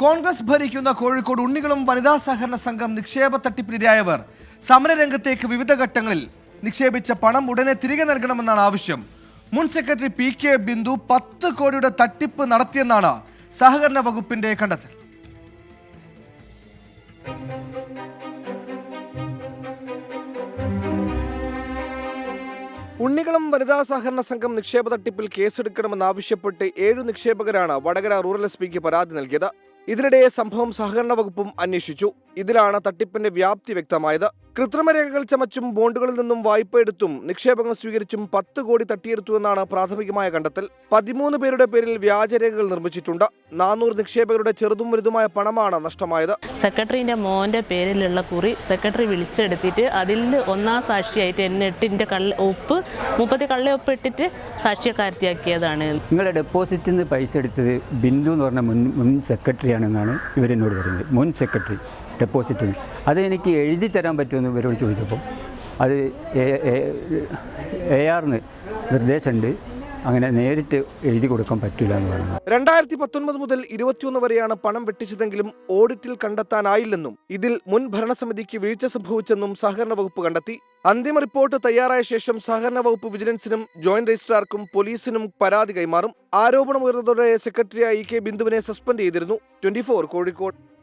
കോൺഗ്രസ് ഭരിക്കുന്ന കോഴിക്കോട് ഉണ്ണികളും വനിതാ സഹകരണ സംഘം നിക്ഷേപ തട്ടിപ്പിനിരയായവർ. സമരരംഗത്തേക്ക് വിവിധ ഘട്ടങ്ങളിൽ നിക്ഷേപിച്ച പണം ഉടനെ തിരികെ നൽകണമെന്നാണ് ആവശ്യം. മുൻ സെക്രട്ടറി പി കെ ബിന്ദു പത്ത് കോടിയുടെ തട്ടിപ്പ് നടത്തിയെന്നാണ് സഹകരണ വകുപ്പിന്റെ കണ്ടെത്തൽ. ഉണ്ണികളും വനിതാ സഹകരണ സംഘം നിക്ഷേപ തട്ടിപ്പിൽ കേസെടുക്കണമെന്നാവശ്യപ്പെട്ട് ഏഴു നിക്ഷേപകരാണ് വടകര റൂറൽ എസ് പിക്ക് പരാതി നൽകിയത്. ഇതിനിടെ സംഭവം സഹകരണ വകുപ്പും അന്വേഷിച്ചു. ഇതിലാണ് തട്ടിപ്പിന്റെ വ്യാപ്തി വ്യക്തമായത്. കൃത്രിമ രേഖകൾ ചമച്ചും ബോണ്ടുകളിൽ നിന്നും വായ്പ എടുത്തും നിക്ഷേപങ്ങൾ സ്വീകരിച്ചും പത്ത് കോടി തട്ടിയെടുത്തുവെന്നാണ് പ്രാഥമികമായ കണ്ടെത്തൽ. പതിമൂന്ന് പേരുടെ പേരിൽ വ്യാജരേഖകൾ നിർമ്മിച്ചിട്ടുണ്ട്. നാനൂറ് നിക്ഷേപകരുടെ ചെറുതും വലുതുമായ പണമാണ് നഷ്ടമായത്. സെക്രട്ടറിന്റെ മോന്റെ പേരിലുള്ള കുറി സെക്രട്ടറി വിളിച്ചെടുത്തിട്ട് അതിൽ ഒന്നാം സാക്ഷിയായിട്ട് എന്നെ ഇട്ടിന്റെ കള്ള ഒപ്പ് മുപ്പത്തി കള്ള ഒപ്പ് ഇട്ടിട്ട് സാക്ഷ്യക്കാരത്തിയാക്കിയതാണ് നിങ്ങളുടെ ഡെപ്പോസിറ്റിൽ നിന്ന് പൈസ എടുത്തത് ബിന്ദു എന്ന് പറഞ്ഞ മുൻ മുൻ സെക്രട്ടറിയാണെന്നാണ് ഇവരെന്നോട് പറഞ്ഞത് മുൻ സെക്രട്ടറി ഡെപ്പോസിറ്റിന് അത് എനിക്ക് എഴുതി തരാൻ പറ്റുമെന്ന് ഇവരോട് ചോദിച്ചപ്പോൾ അത് എ ആറിന് നിർദ്ദേശമുണ്ട്. അങ്ങനെ നേരിട്ട് എഴുതി കൊടുക്കാൻ പറ്റില്ല എന്ന് പറഞ്ഞു. രണ്ടായിരത്തി പത്തൊൻപത് മുതൽ ഇരുപത്തിയൊന്ന് വരെയാണ് പണം വെട്ടിച്ചതെങ്കിലും ഓഡിറ്റിൽ കണ്ടെത്താനായില്ലെന്നും ഇതിൽ മുൻ ഭരണസമിതിക്ക് വീഴ്ച സംഭവിച്ചെന്നും സഹകരണ വകുപ്പ് കണ്ടെത്തി. അന്തിമ റിപ്പോർട്ട് തയ്യാറായ ശേഷം സഹകരണ വകുപ്പ് വിജിലൻസിനും ജോയിന്റ് രജിസ്ട്രാർക്കും പോലീസിനും പരാതി കൈമാറും. ആരോപണം ഉയർന്നതോടെ സെക്രട്ടറിയായി കെ ബിന്ദുവിനെ സസ്പെൻഡ് ചെയ്തിരുന്നു. ട്വന്റി കോഴിക്കോട്.